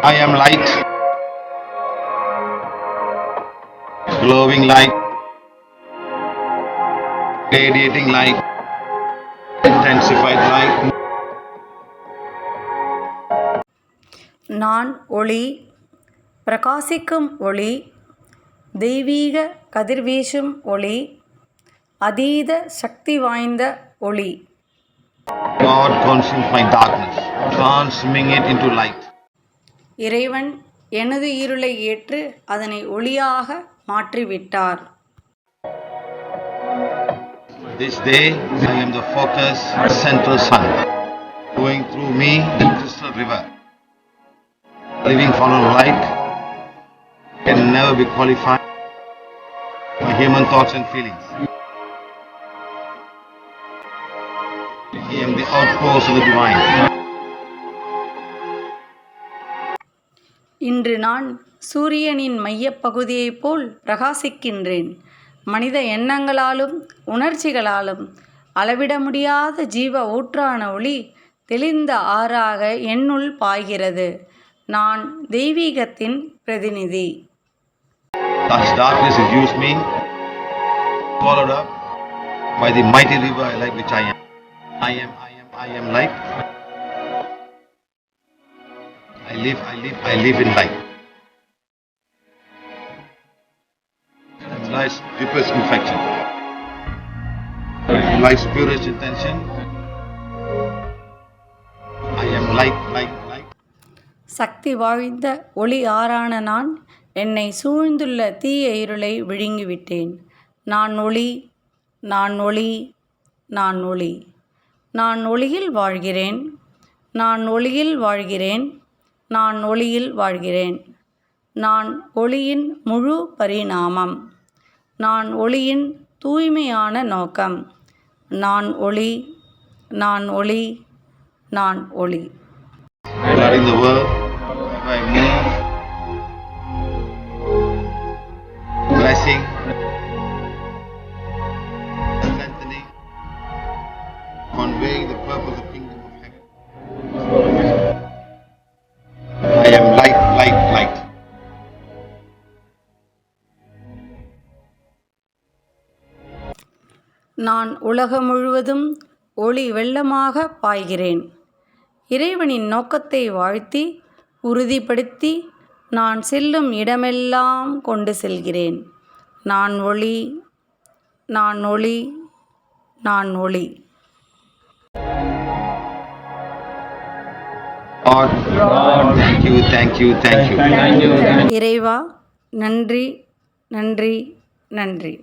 I am light, glowing light, radiating light, intensified light. நான் ஒளி பிரகாசிக்கும் ஒளி தெய்வீக கதிர்வீசும் ஒளி அதீத சக்தி வாய்ந்த ஒளி God consumes my darkness, transforming it into light. இறைவன் எனது இருளை ஏற்று அதனை ஒளியாக மாற்றிவிட்டார் This day, I am the focus, central sun, going through me, the crystal river. Living for a light can never be qualified by human thoughts and feelings. I am the outpost of the divine. இன்று நான் சூரியனின் மையப்பகுதியைப் போல் பிரகாசிக்கின்றேன் மனித எண்ணங்களாலும் உணர்ச்சிகளாலும் அளவிட முடியாத ஜீவ ஊற்றான ஒளி தெளிந்த ஆறாக என்னுள் பாய்கிறது நான் தெய்வீகத்தின் பிரதிநிதி Thus darkness has used me, swallowed up by the mighty river like which I am. I am, I am, I am light. I live, I live, I live in light. Life's deepest infection. Life's purest intention. I am light, light, light. சக்தி வாய்ந்த ஒளி ஆறான நான் என்னை சூழ்ந்துள்ள தீய இருளை விழுங்கிவிட்டேன். நான் ஒளி நான் ஒளி நான் ஒளி. நான் ஒளியில் வாழ்கிறேன் நான் ஒளியில் வாழ்கிறேன் நான் ஒளியில் வாழ்கிறேன். நான் ஒளியின் முழு பரிணாமம் நான் ஒளியின் தூய்மையான நோக்கம். நான் ஒளி நான் ஒளி நான் ஒளி. I am light, light, light. நான் உலகம் முழுவதும் ஒளி வெள்ளமாக பாய்கிறேன். இறைவனின் நோக்கத்தை வாழ்த்தி உறுதிப்படுத்தி நான் செல்லும் இடமெல்லாம் கொண்டு செல்கிறேன். நான் ஒளி நான் ஒளி நான் ஒளி. இறைவா நன்றி நன்றி நன்றி.